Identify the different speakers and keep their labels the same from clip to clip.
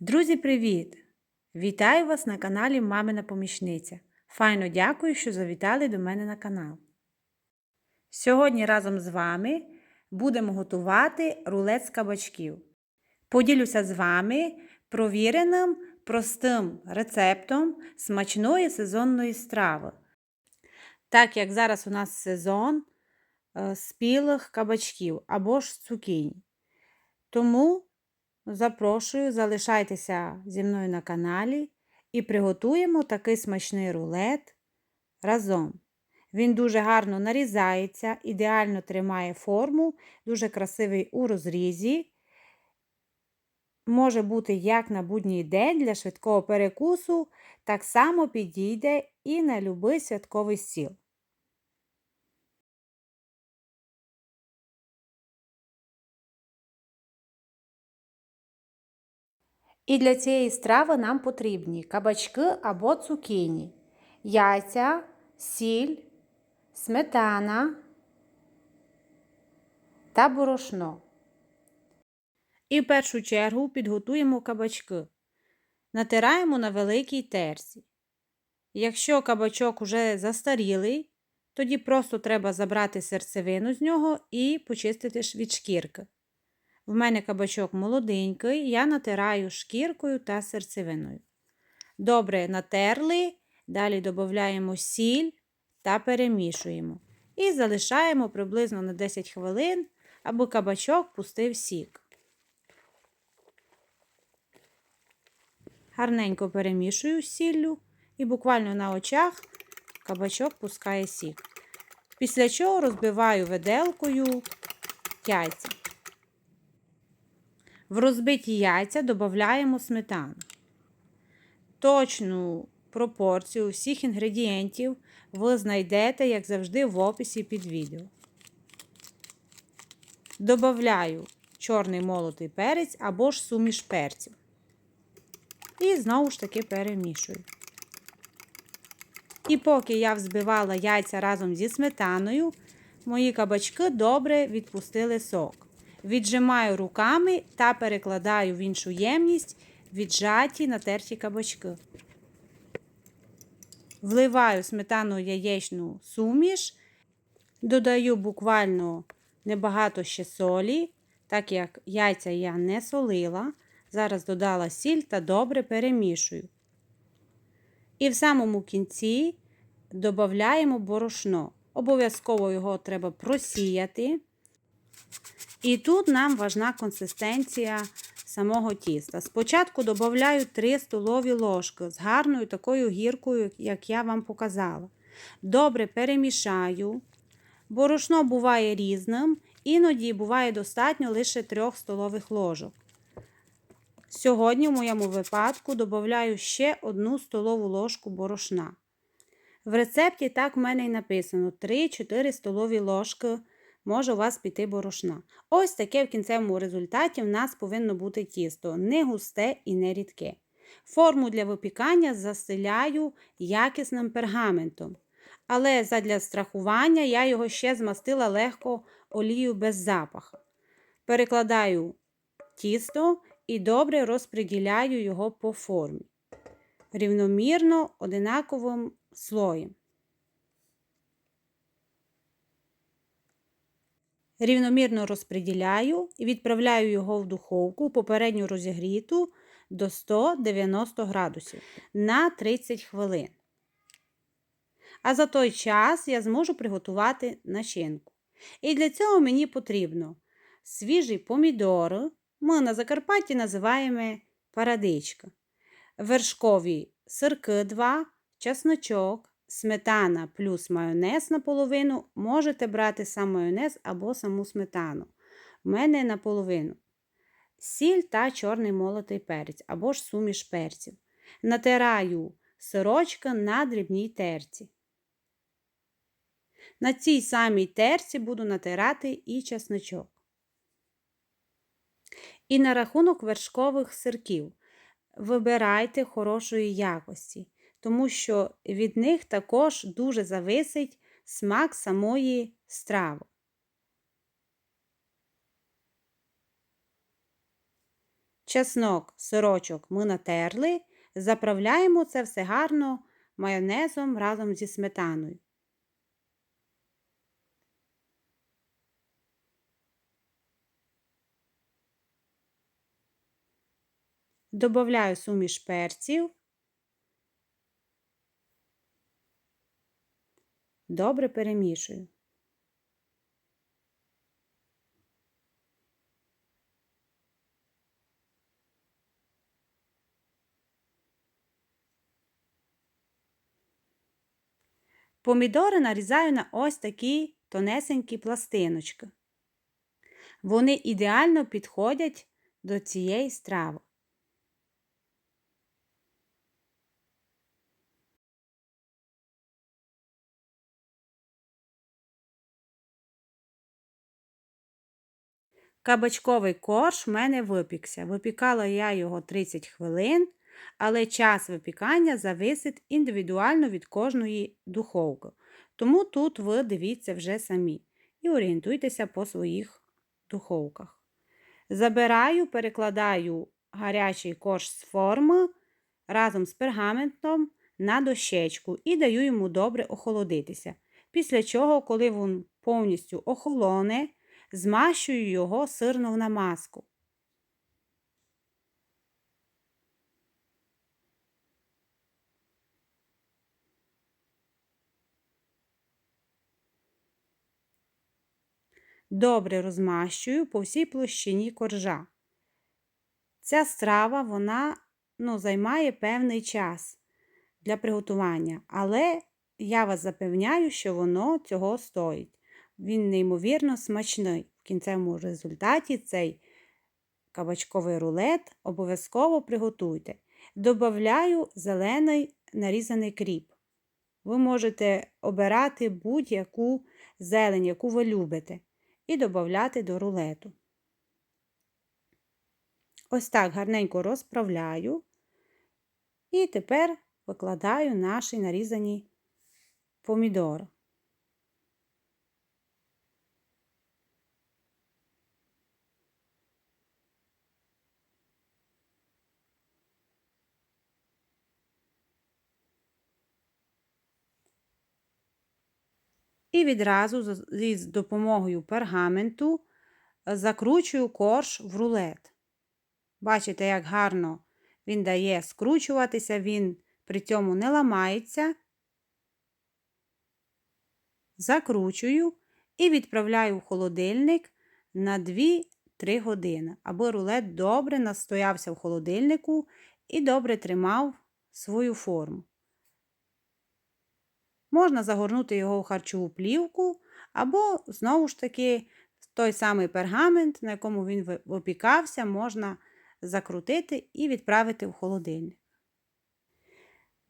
Speaker 1: Друзі, привіт! Вітаю вас на каналі Мамина Помічниця. Файно дякую, що завітали до мене на канал. Сьогодні разом з вами будемо готувати рулет з кабачків. Поділюся з вами провіреним простим рецептом смачної сезонної страви. Так як зараз у нас сезон е, спілих кабачків або ж цукінь. Тому Запрошую, залишайтеся зі мною на каналі і приготуємо такий смачний рулет разом. Він дуже гарно нарізається, ідеально тримає форму, дуже красивий у розрізі. Може бути як на будній день для швидкого перекусу, так само підійде і на любий святковий стіл. І для цієї страви нам потрібні кабачки або цукіні, яйця, сіль, сметана та борошно. І в першу чергу підготуємо кабачки. Натираємо на великій терсі. Якщо кабачок уже застарілий, тоді просто треба забрати серцевину з нього і почистити від шкірки. В мене кабачок молоденький, я натираю шкіркою та серцевиною. Добре натерли, далі додаємо сіль та перемішуємо. І залишаємо приблизно на 10 хвилин, аби кабачок пустив сік. Гарненько перемішую сіллю і буквально на очах кабачок пускає сік. Після чого розбиваю виделкою яйця. В розбиті яйця додаємо сметану. Точну пропорцію всіх інгредієнтів ви знайдете, як завжди, в описі під відео. Добавляю чорний молотий перець або ж суміш перців. І знову ж таки перемішую. І поки я взбивала яйця разом зі сметаною, мої кабачки добре відпустили сок. Віджимаю руками та перекладаю в іншу ємність віджаті натерті кабачки. Вливаю сметану яєчну суміш, додаю буквально небагато ще солі, так як яйця я не солила. Зараз додала сіль та добре перемішую. І в самому кінці додаємо борошно. Обов'язково його треба просіяти. І тут нам важна консистенція самого тіста. Спочатку додаю 3 столові ложки з гарною такою гіркою, як я вам показала. Добре перемішаю. Борошно буває різним, іноді буває достатньо лише 3 столових ложок. Сьогодні, в моєму випадку, додаю ще 1 столову ложку борошна. В рецепті так в мене і написано 3-4 столові ложки може у вас піти борошна. Ось таке в кінцевому результаті в нас повинно бути тісто, не густе і не рідке. Форму для випікання застеляю якісним пергаментом. Але задля страхування я його ще змастила легко олію без запаху. Перекладаю тісто і добре розподіляю його по формі. Рівномірно одинаковим слоєм. Рівномірно розподіляю і відправляю його в духовку попередньо розігріту до 190 градусів на 30 хвилин. А за той час я зможу приготувати начинку. І для цього мені потрібно свіжий помідор, ми на Закарпатті називаємо парадичка, вершкові сирки 2, чесночок, сметана плюс майонез наполовину, можете брати сам майонез або саму сметану. У мене наполовину. Сіль та чорний молотий перець або ж суміш перців. Натираю сирочка на дрібній терці. На цій самій терці буду натирати і чесночок. І на рахунок вершкових сирків. Вибирайте хорошої якості тому що від них також дуже зависить смак самої страви. Чеснок, сирочок ми натерли, заправляємо це все гарно майонезом разом зі сметаною. Добавляю суміш перців. Добре перемішую. Помідори нарізаю на ось такі тонесенькі пластиночки. Вони ідеально підходять до цієї страви. Кабачковий корж в мене випікся. Випікала я його 30 хвилин, але час випікання зависить індивідуально від кожної духовки. Тому тут ви дивіться вже самі і орієнтуйтеся по своїх духовках. Забираю, перекладаю гарячий корж з форми разом з пергаментом на дощечку і даю йому добре охолодитися. Після чого, коли він повністю охолоне, змащую його сирну намазку. Добре розмащую по всій площині коржа. Ця страва вона ну, займає певний час для приготування, але я вас запевняю, що воно цього стоїть. Він неймовірно смачний. В кінцевому результаті цей кабачковий рулет обов'язково приготуйте. Добавляю зелений нарізаний кріп. Ви можете обирати будь-яку зелень, яку ви любите, і додати до рулету. Ось так гарненько розправляю. І тепер викладаю наші нарізані помідори. І відразу з допомогою пергаменту е, закручую корж в рулет. Бачите, як гарно він дає скручуватися, він при цьому не ламається. Закручую і відправляю в холодильник на 2-3 години, аби рулет добре настоявся в холодильнику і добре тримав свою форму. Можна загорнути його в харчову плівку, або, знову ж таки, той самий пергамент, на якому він випікався, можна закрутити і відправити в холодильник.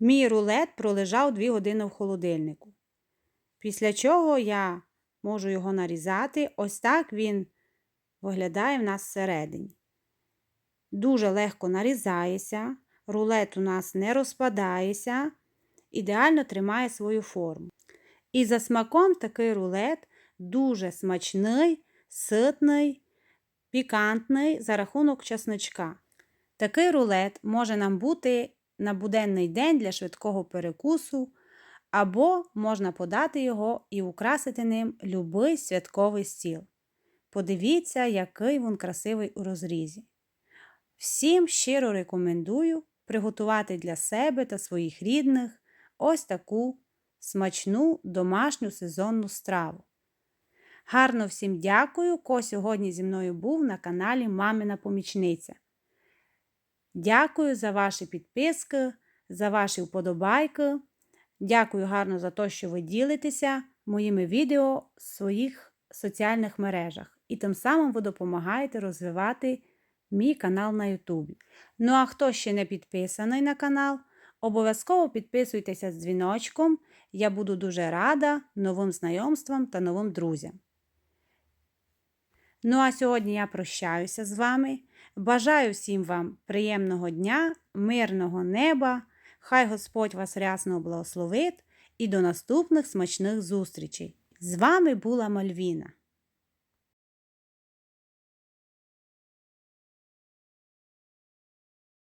Speaker 1: Мій рулет пролежав 2 години в холодильнику. Після чого я можу його нарізати, ось так він виглядає в нас всередині. Дуже легко нарізається, рулет у нас не розпадається ідеально тримає свою форму. І за смаком такий рулет дуже смачний, ситний, пікантний за рахунок чесночка. Такий рулет може нам бути на буденний день для швидкого перекусу, або можна подати його і украсити ним любий святковий стіл. Подивіться, який він красивий у розрізі. Всім щиро рекомендую приготувати для себе та своїх рідних ось таку смачну домашню сезонну страву. Гарно всім дякую, ко сьогодні зі мною був на каналі Мамина Помічниця. Дякую за ваші підписки, за ваші вподобайки. Дякую гарно за те, що ви ділитеся моїми відео в своїх соціальних мережах. І тим самим ви допомагаєте розвивати мій канал на Ютубі. Ну а хто ще не підписаний на канал, Обов'язково підписуйтеся з дзвіночком, я буду дуже рада новим знайомствам та новим друзям. Ну, а сьогодні я прощаюся з вами. Бажаю всім вам приємного дня, мирного неба. Хай Господь вас рясно благословить і до наступних смачних зустрічей. З вами була Мальвіна.